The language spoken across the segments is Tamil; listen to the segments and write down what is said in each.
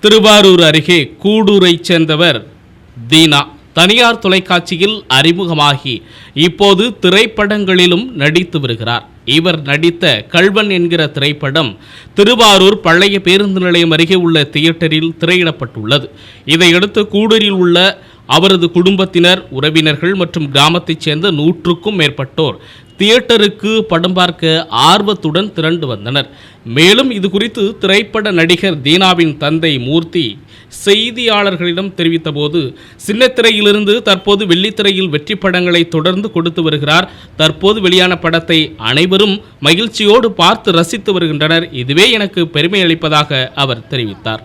திருவாரூர் அருகே கூடூரைச் சேர்ந்தவர் தீனா. தனியார் தொலைக்காட்சியில் அறிமுகமாகி இப்போது திரைப்படங்களிலும் நடித்து வருகிறார். இவர் நடித்த கல்வன் என்கிற திரைப்படம் திருவாரூர் பழைய பேருந்து நிலையம் அருகே உள்ள தியேட்டரில் திரையிடப்பட்டுள்ளது. இதையடுத்து கூடூரில் உள்ள அவரது குடும்பத்தினர் உறவினர்கள் மற்றும் கிராமத்தைச் சேர்ந்த நூற்றுக்கும் மேற்பட்டோர் தியேட்டருக்கு படம் பார்க்க ஆர்வத்துடன் திரண்டு வந்தனர். மேலும் இது குறித்து திரைப்பட நடிகர் தீனாவின் தந்தை மூர்த்தி செய்தியாளர்களிடம் தெரிவித்தபோது சின்னத்திரையிலிருந்து தற்போது வெள்ளித்திரையில் வெற்றி படங்களை தொடர்ந்து கொடுத்து வருகிறார். தற்போது வெளியான படத்தை அனைவரும் மகிழ்ச்சியோடு பார்த்து ரசித்து வருகின்றனர். இதுவே எனக்கு பெருமை அளிப்பதாக அவர் தெரிவித்தார்.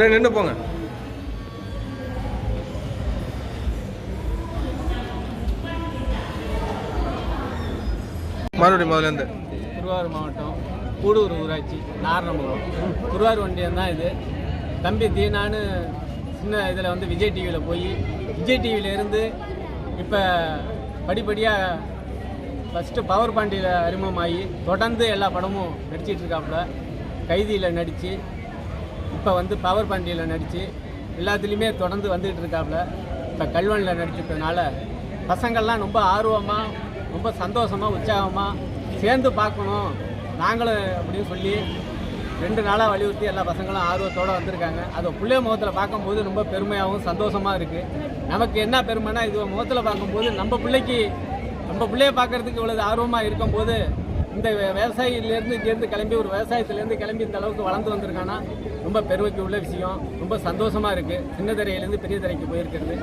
அப்படியே நின்று போங்க. மறுபடியும் முதலேருந்து திருவாரூர் மாவட்டம் கூடூர் ஊராட்சி நாரணபுரம் திருவாரூர் ஒன்றியம் தான் இது. தம்பி தீனான்னு சின்ன இதில் வந்து விஜய் டிவியில் போய் விஜய் டிவியில இருந்து இப்போ படிப்படியாக ஃபஸ்ட்டு பவர் பாண்டியில் அறிமுகமாகி தொடர்ந்து எல்லா படமும் நடிச்சிட்ருக்காப்புல கைதியில் நடித்து இப்போ வந்து பவர் பாண்டியில் நடித்து எல்லாத்துலேயுமே தொடர்ந்து வந்துகிட்டு இருக்காப்புல இப்போ கல்வனில் நடிச்சிருக்கனால பசங்கள்லாம் ரொம்ப ஆர்வமாக ரொம்ப சந்தோஷமாக உற்சாகமாக சேர்ந்து பார்க்கணும். நாங்களும் அப்படின்னு சொல்லி ரெண்டு நாளாக வலியுறுத்தி எல்லா பசங்களும் ஆர்வத்தோடு வந்திருக்காங்க. அதை பிள்ளைய முகத்தில் பார்க்கும்போது ரொம்ப பெருமையாகவும் சந்தோஷமாக இருக்குது நமக்கு என்ன பெருமைனா இது முகத்தில் பார்க்கும்போது நம்ம பிள்ளைக்கு நம்ம பிள்ளைய பார்க்கறதுக்கு இவ்வளோ ஆர்வமாக இருக்கும்போது இந்த விவசாயிலேருந்து இங்கேருந்து கிளம்பி ஒரு விவசாயத்துலேருந்து கிளம்பி இந்த அளவுக்கு வளர்ந்து வந்திருக்கானா ரொம்ப பெருமைக்கு உள்ள விஷயம். ரொம்ப சந்தோஷமாக இருக்குது சின்ன திரையிலேருந்து பெரிய திரைக்கு போயிருக்கிறது.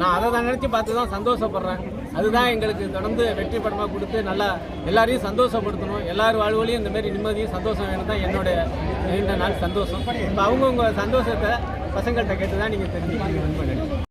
நான் அதை தான் நினச்சி பார்த்து தான் சந்தோஷப்படுறேன். அதுதான் எங்களுக்கு தொடர்ந்து வெற்றி படமாக கொடுத்து நல்லா எல்லாரையும் சந்தோஷப்படுத்தணும். எல்லார் வாழ்வுலையும் இந்த மாதிரி நிம்மதியும் சந்தோஷம் வேணும் தான் என்னுடைய நீண்ட நாள் சந்தோஷம். இப்போ அவங்கவுங்க சந்தோஷத்தை பசங்கள்கிட்ட கேட்டு தான் நீங்கள் தெரிஞ்சுக்கிறீங்க. ரொம்ப